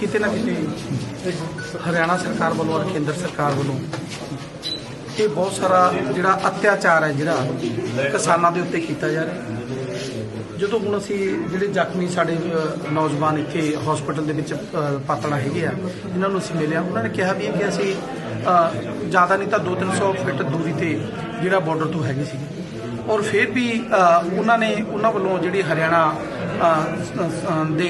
ਕਿਤੇ ਨਾ ਕਿਤੇ ਹਰਿਆਣਾ ਸਰਕਾਰ ਵੱਲੋਂ ਔਰ ਕੇਂਦਰ ਸਰਕਾਰ ਵੱਲੋਂ ਇਹ ਬਹੁਤ ਸਾਰਾ ਜਿਹੜਾ ਅਤਿਆਚਾਰ ਹੈ ਜਿਹੜਾ ਕਿਸਾਨਾਂ ਦੇ ਉੱਤੇ ਕੀਤਾ ਜਾ ਰਿਹਾ। ਜਦੋਂ ਹੁਣ ਅਸੀਂ ਜਿਹੜੇ ਜ਼ਖਮੀ ਸਾਡੇ ਨੌਜਵਾਨ ਇੱਥੇ ਹਸਪੀਟਲ ਦੇ ਵਿੱਚ ਪਾਤੜਾ ਹੈਗੇ ਆ ਇਹਨਾਂ ਨੂੰ ਅਸੀਂ ਮਿਲਿਆ, ਉਹਨਾਂ ਨੇ ਕਿਹਾ ਵੀ ਕਿ ਅਸੀਂ ਜ਼ਿਆਦਾ ਨਹੀਂ ਤਾਂ 2-300 ਫਿਟ ਦੂਰੀ ਤੇ ਜਿਹੜਾ ਬਾਰਡਰ ਤੋਂ ਹੈਗੇ ਸੀ। ਔਰ ਫਿਰ ਵੀ ਉਹਨਾਂ ਨੇ ਉਹਨਾਂ ਵੱਲੋਂ ਜਿਹੜੀ ਹਰਿਆਣਾ ਦੇ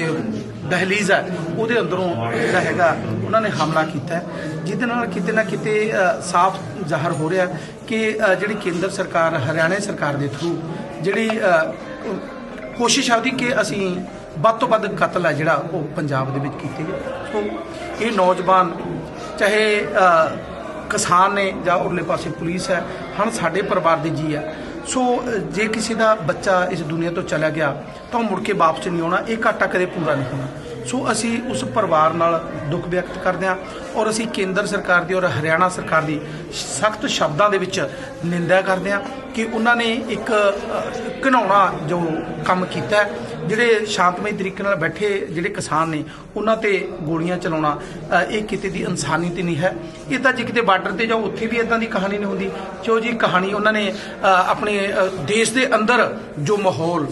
ਦਹਲੀਜ਼ ਹੈ, ਉਹਦੇ ਅੰਦਰੋਂ ਜਿਹੜਾ ਹੈਗਾ, ਉਹਨਾਂ ਨੇ ਹਮਲਾ ਕੀਤਾ ਜਿਹਦੇ ਨਾਲ ਕਿਤੇ ਨਾ ਕਿਤੇ ਸਾਫ਼ ਜ਼ਾਹਰ ਹੋ ਰਿਹਾ ਕਿ ਜਿਹੜੀ ਕੇਂਦਰ ਸਰਕਾਰ, ਹਰਿਆਣਾ ਸਰਕਾਰ ਦੇ ਥਰੂ ਜਿਹੜੀ ਕੋਸ਼ਿਸ਼ ਆਉਦੀ ਕਿ ਅਸੀਂ ਵੱਧ ਤੋਂ ਵੱਧ ਕਤਲ ਹੈ ਜਿਹੜਾ ਉਹ ਪੰਜਾਬ ਦੇ ਵਿੱਚ ਕੀਤੇ ਗਏ ਸੋ, ਇਹ ਨੌਜਵਾਨ, ਚਾਹੇ ਕਿਸਾਨ ਨੇ ਜਾਂ ਉਰਲੇ ਪਾਸੇ ਪੁਲਿਸ ਹੈ ਹਨ ਸਾਡੇ ਪਰਿਵਾਰ ਦੇ ਜੀ ਹੈ। ਸੋ, ਜੇ ਕਿਸੇ ਦਾ ਬੱਚਾ ਇਸ ਦੁਨੀਆ ਤੋਂ ਚਲਾ ਗਿਆ, ਤਾਂ ਉਹ ਮੁੜ ਕੇ ਵਾਪਸ ਨਹੀਂ ਆਉਣਾ, ਇਹ ਘਾਟਾ ਕਦੇ ਪੂਰਾ ਨਹੀਂ ਹੋਣਾ। ਸੋ ਅਸੀਂ ਉਸ ਪਰਿਵਾਰ ਨਾਲ ਦੁੱਖ ਵਿਅਕਤ ਕਰਦੇ ਹਾਂ ਔਰ ਅਸੀਂ ਕੇਂਦਰ ਸਰਕਾਰ ਦੀ ਔਰ ਹਰਿਆਣਾ ਸਰਕਾਰ ਦੀ ਸਖਤ ਸ਼ਬਦਾਂ ਦੇ ਵਿੱਚ ਨਿੰਦਾ ਕਰਦੇ ਹਾਂ ਕਿ ਉਹਨਾਂ ਨੇ ਇੱਕ ਅ, ਜੋ ਕੰਮ ਕੀਤਾ ਜਿਹੜੇ ਸ਼ਾਂਤਮਈ ਤਰੀਕੇ ਨਾਲ ਬੈਠੇ ਜਿਹੜੇ ਕਿਸਾਨ ਨੇ ਉਹਨਾਂ ਤੇ ਗੋਲੀਆਂ ਚਲਾਉਣਾ ਇਹ ਕਿਤੇ ਦੀ ਇਨਸਾਨੀ 'ਤੇ ਨਹੀਂ ਹੈ। ਇਹ ਤਾਂ ਜੇ ਕਿਤੇ ਬਾਰਡਰ ਤੇ ਜਾਓ ਉੱਥੇ ਵੀ ਇਦਾਂ ਦੀ ਕਹਾਣੀ ਨਹੀਂ ਹੁੰਦੀ। ਕਿਉਂ ਜੀ ਕਹਾਣੀ ਉਹਨਾਂ ਨੇ ਆਪਣੇ ਦੇਸ਼ ਦੇ ਅੰਦਰ ਜੋ ਮਾਹੌਲ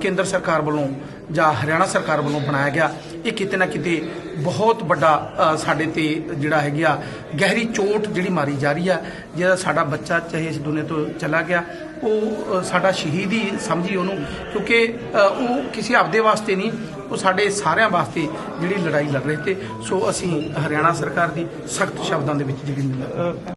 ਕੇਂਦਰ ਸਰਕਾਰ ਵੱਲੋਂ ਜਾਂ ਹਰਿਆਣਾ ਸਰਕਾਰ ਵੱਲੋਂ ਬਣਾਇਆ ਗਿਆ, ਇਹ ਕਿਤੇ ਨਾ ਕਿਤੇ ਬਹੁਤ ਵੱਡਾ ਸਾਡੇ ਤੇ ਜਿਹੜਾ ਹੈਗੀ ਆ ਗਹਿਰੀ ਚੋਟ ਜਿਹੜੀ ਮਾਰੀ ਜਾ ਰਹੀ ਆ, ਜਿਹੜਾ ਸਾਡਾ ਬੱਚਾ ਚਾਹੇ ਇਸ ਦੁਨੀਆ ਤੋਂ ਚਲਾ ਗਿਆ, ਉਹ ਸਾਡਾ ਸ਼ਹੀਦ ਹੀ ਸਮਝੀ ਉਹਨੂੰ, ਕਿਉਂਕਿ ਉਹ ਕਿਸੇ ਆਪਦੇ ਵਾਸਤੇ ਨਹੀਂ, ਉਹ ਸਾਡੇ ਸਾਰਿਆਂ ਵਾਸਤੇ ਜਿਹੜੀ ਲੜਾਈ ਲੜ ਰਹੇ ਤੇ, ਸੋ ਅਸੀਂ ਹਰਿਆਣਾ ਸਰਕਾਰ ਦੀ ਸਖਤ ਸ਼ਬਦਾਂ ਦੇ ਵਿੱਚ ਜਿਹੜੀ